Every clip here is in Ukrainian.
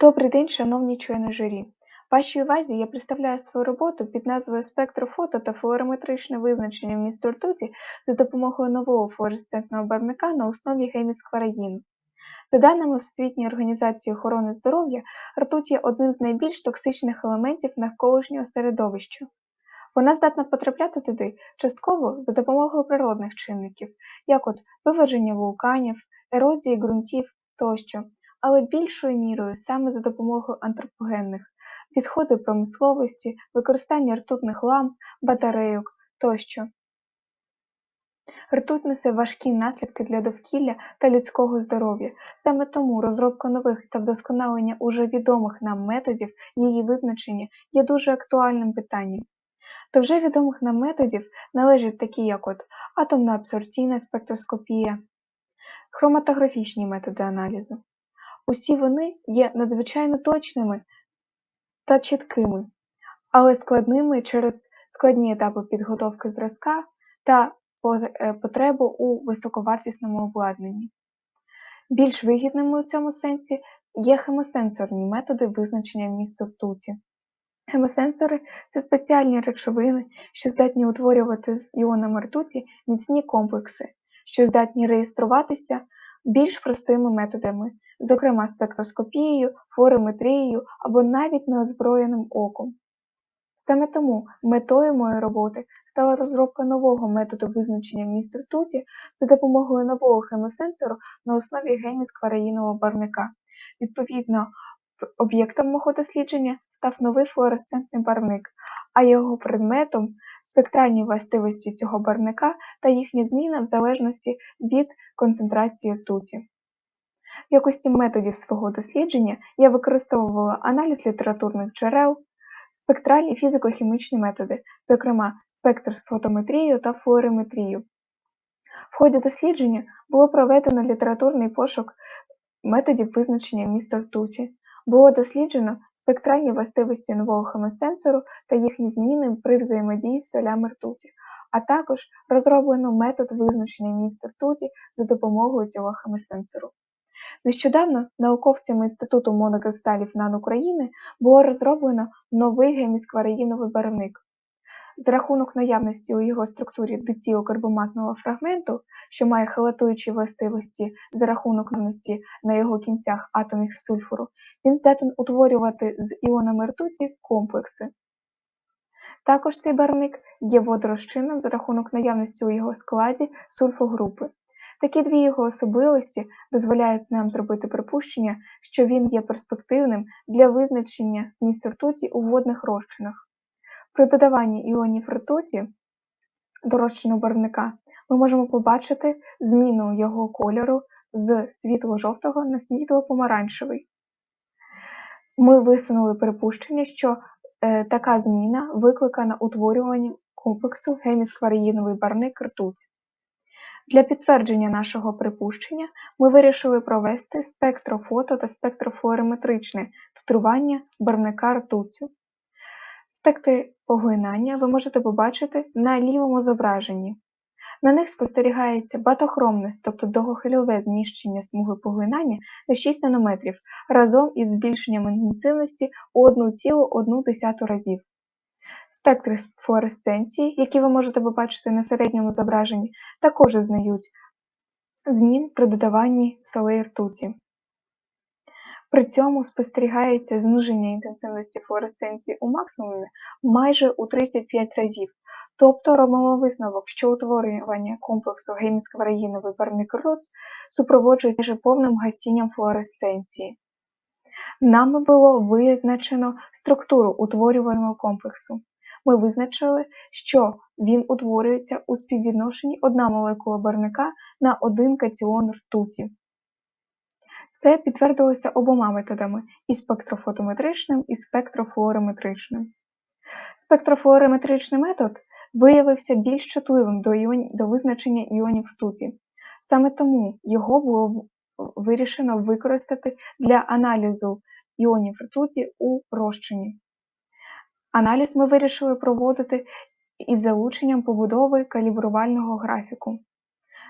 Добрий день, шановні члени журі. Вашій увазі я представляю свою роботу під назвою Спектрофото та флуорометричне визначення вмісту ртуті за допомогою нового флуоресцентного барвника на основі гемісквараїну. За даними Всесвітньої організації охорони здоров'я, ртуть є одним з найбільш токсичних елементів навколишнього середовища. Вона здатна потрапляти туди частково за допомогою природних чинників, як от виверження вулканів, ерозії ґрунтів тощо, але більшою мірою саме за допомогою антропогенних відходи промисловості, використання ртутних ламп, батарейок тощо. Ртуть несе важкі наслідки для довкілля та людського здоров'я. Саме тому розробка нових та вдосконалення уже відомих нам методів її визначення є дуже актуальним питанням. До вже відомих нам методів належать такі, як от атомна абсорбційна спектроскопія, хроматографічні методи аналізу. Усі вони є надзвичайно точними та чіткими, але складними через складні етапи підготовки зразка та е, потребу у високовартісному обладнанні. Більш вигідними у цьому сенсі є хемосенсорні методи визначення вмісту ртуті. Хемосенсори це спеціальні речовини, що здатні утворювати з іонами ртуті міцні комплекси, що здатні реєструватися більш простими методами, зокрема спектроскопією, флуорометрією або навіть неозброєним оком. Саме тому метою моєї роботи стала розробка нового методу визначення міст ртуті за допомогою нового хемосенсору на основі гемісквараїнового барвника. Відповідно, об'єктом мого дослідження став новий флуоресцентний барвник, а його предметом спектральні властивості цього барвника та їхня зміна в залежності від концентрації ртуті. В якості методів свого дослідження я використовувала аналіз літературних джерел, спектральні фізико-хімічні методи, зокрема спектросфотометрію та флуорометрію. В ході дослідження було проведено літературний пошук методів визначення міста ртуті. Було досліджено спектральні властивості нового хемосенсору та їхні зміни при взаємодії з солями ртуті, а також розроблено метод визначення міста ртуті за допомогою цього хемосенсору. Нещодавно науковцями Інституту монокристалів НАН України було розроблено новий гемісквареїновий барвник. За рахунок наявності у його структурі дитіокарбоматного фрагменту, що має халатуючі властивості за рахунок наявності на його кінцях атомів сульфуру, він здатен утворювати з іонами ртуті комплекси. Також цей барвник є водорозчинним за рахунок наявності у його складі сульфогрупи. Такі дві його особливості дозволяють нам зробити припущення, що він є перспективним для визначення вмісту ртуті у водних розчинах. При додаванні іонів ртуті до розчину барвника ми можемо побачити зміну його кольору з світло-жовтого на світло-помаранчевий. Ми висунули припущення, що е, така зміна викликана утворюванням комплексу гемісквареїновий барвник ртуть. Для підтвердження нашого припущення ми вирішили провести спектрофото та спектрофлуорометричне титрування барвника ртуттю. Спектри поглинання ви можете побачити на лівому зображенні. На них спостерігається батохромне, тобто довгохвильове зміщення смуги поглинання на 6 нанометрів разом із збільшенням інтенсивності у 1,1 разів. Спектри флуоресценції, які ви можете побачити на середньому зображенні, також зазнають змін при додаванні солей ртуті. При цьому спостерігається зниження інтенсивності флуоресценції у максимумі майже у 35 разів, тобто робимо висновок, що утворювання комплексу гемісквараїновий барвник супроводжується майже повним гасінням флуоресценції. Нами було визначено структуру утворюваного комплексу ми визначили, що він утворюється у співвідношенні одна молекула барвника на один катіон ртуті. Це підтвердилося обома методами і спектрофотометричним, і спектрофлуорометричним. Спектрофлуорометричний метод виявився більш чутливим до, іон... до визначення іонів ртуті. Саме тому його було вирішено використати для аналізу іонів ртуті у розчині. Аналіз ми вирішили проводити із залученням побудови калібрувального графіку.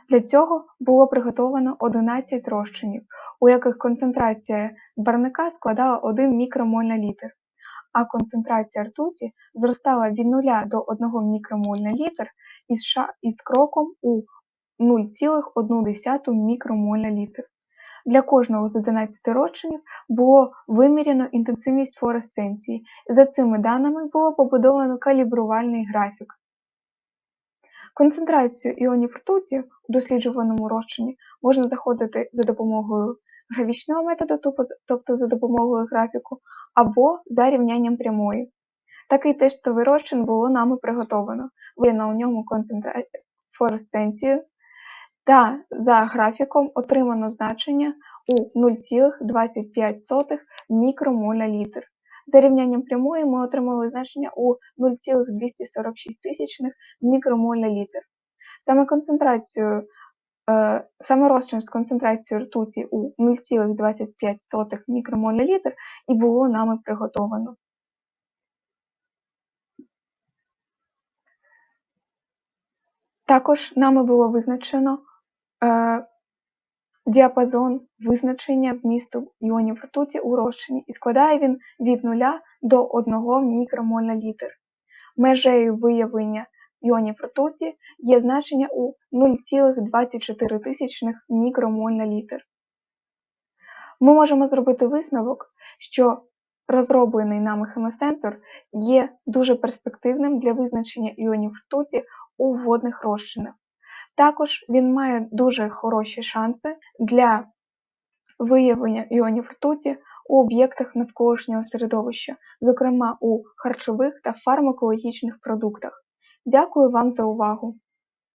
Для цього було приготовлено 11 розчинів у яких концентрація барвника складала 1 мікромоль на літр, а концентрація ртуті зростала від 0 до 1 мікромоль на літр із, кроком у 0,1 мікромоль на літр. Для кожного з 11 розчинів було виміряно інтенсивність флуоресценції, за цими даними було побудовано калібрувальний графік. Концентрацію іонів ртуті у досліджуваному розчині можна заходити за допомогою графічного методу, тобто за допомогою графіку, або за рівнянням прямої. Такий тестовий розчин було нами приготовано. Виявлено у ньому концентрацію флуоресценцію та за графіком отримано значення у 0,25 мікромоль на літр. За рівнянням прямої ми отримали значення у 0,246 тисячних мікромоль літр. Саме концентрацію, е, саме розчин з концентрацією ртуті у 0,25 мікромоль на літр і було нами приготовано. Також нами було визначено е, діапазон визначення вмісту іонів ртуті у розчині і складає він від 0 до 1 мікромоль на літр. Межею виявлення іонів ртуті є значення у 0,24 мікромоль на літр. Ми можемо зробити висновок, що розроблений нами хемосенсор є дуже перспективним для визначення іонів ртуті у водних розчинах. Також він має дуже хороші шанси для виявлення іонів ртуті у об'єктах навколишнього середовища, зокрема у харчових та фармакологічних продуктах. Дякую вам за увагу!